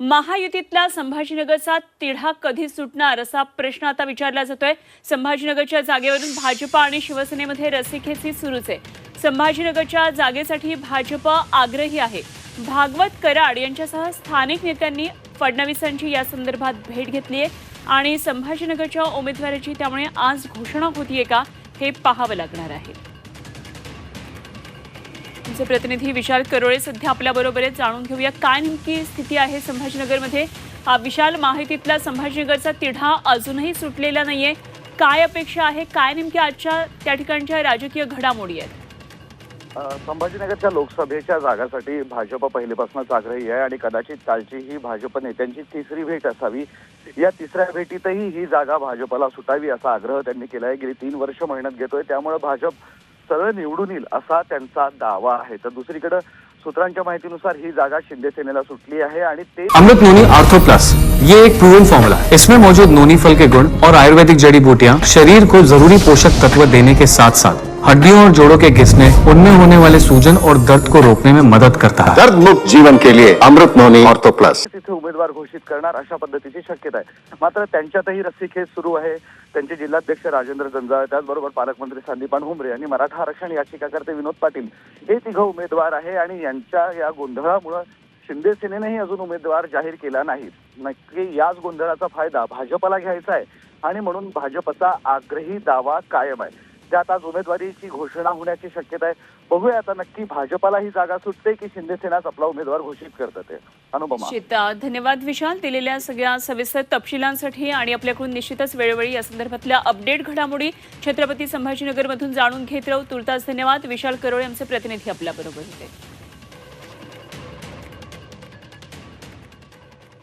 महायुतीतला संभाजीनगरचा तिढा कधी सुटणार असा प्रश्न आता विचारला जातोय. संभाजीनगरच्या जागेवरून भाजप आणि शिवसेनेमध्ये रस्सीखेची सुरूच आहे. संभाजीनगरच्या जागेसाठी भाजप आग्रही आहे. भागवत कराड यांच्यासह स्थानिक नेत्यांनी फडणवीसांची या संदर्भात भेट घेतली आहे. आणि संभाजीनगरच्या उमेदवाराची त्यामुळे आज घोषणा होतीये का हे पाहावं लागणार आहे. आमचे प्रतिनिधी विशाल करोळे सध्या आपल्याबरोबर आहेत जाणून घेऊया काय नेमकी स्थिती आहे संभाजीनगरमध्ये. विशाल माहितीतला संभाजीनगरचा तिढा अजूनही सुटलेला नाहीये. काय अपेक्षा आहे? काय नेमक्या आजच्या त्या ठिकाणच्या राजकीय घडामोडी आहेत? संभाजीनगरच्या लोकसभेच्या जागासाठी भाजप पहिलेपासूनच आग्रही आहे आणि कदाचित कालची ही भाजप नेत्यांची तिसरी भेट असावी. या तिसऱ्या भेटीतही ही जागा भाजपला सुटावी असा आग्रह त्यांनी केला आहे गेली तीन वर्ष मेहनत घेतोय. त्यामुळे भाजप सरळ निवडून येईल असा त्यांचा दावा आहे. तर दुसरीकडे सूत्रांच्या माहितीनुसार ही जागा शिंदे सेनेला सुटली आहे आणि ते अमृत नोनी आर्थो प्लस. ये एक प्रूवन फॉर्मूला है। इसमें मौजूद नोनी फल के गुण और आयुर्वेदिक जड़ी बूटियाँ शरीर को जरूरी पोषक तत्व देने के साथ साथ हड्डियों और जोड़ों के घिसने उनमें होने वाले सूजन और दर्द को रोकने में मदद करता है। दर्द मुक्त जीवन के लिए अमृत नोनी ऑर्थो प्लस। तिथे उमेदवार घोषित करणार अशा पद्धतीची शक्यता आहे. मात्र त्यांच्यातही रस्सीखेच सुरू आहे. त्यांचे जिल्हाध्यक्ष राजेंद्र जंजाळ त्याचबरोबर पालकमंत्री संदीपान हुमरे आणि मराठा आरक्षण याचिकाकर्ते विनोद पाटील हे तिघं उमेदवार आहे आणि यांच्या या गोंधळामुळं शिंदे सेनेनेही अजून उमेदवार जाहीर केला नाही. नक्की याच गोंधळाचा फायदा भाजपला घ्यायचा आहे आणि म्हणून भाजपचा आग्रही दावा कायम आहे. त्यात आज उमेदवारीची घोषणा होण्याची शक्यता आहे. बघूया आता नक्की भाजपाला ही जागा सुटते की शिंदेसेनाच आपला उमेदवार घोषित करतात ते अनुपमा धन्यवाद विशाल. दिलेल्या सगळ्या सविस्तर तपशिलांसाठी आणि आपल्याकडून निश्चितच वेळोवेळी या संदर्भातल्या अपडेट घडामोडी छत्रपती संभाजीनगरमधून जाणून घेत राहू. तुर्तास धन्यवाद. विशाल करोळे आमचे प्रतिनिधी आपल्याबरोबर होते.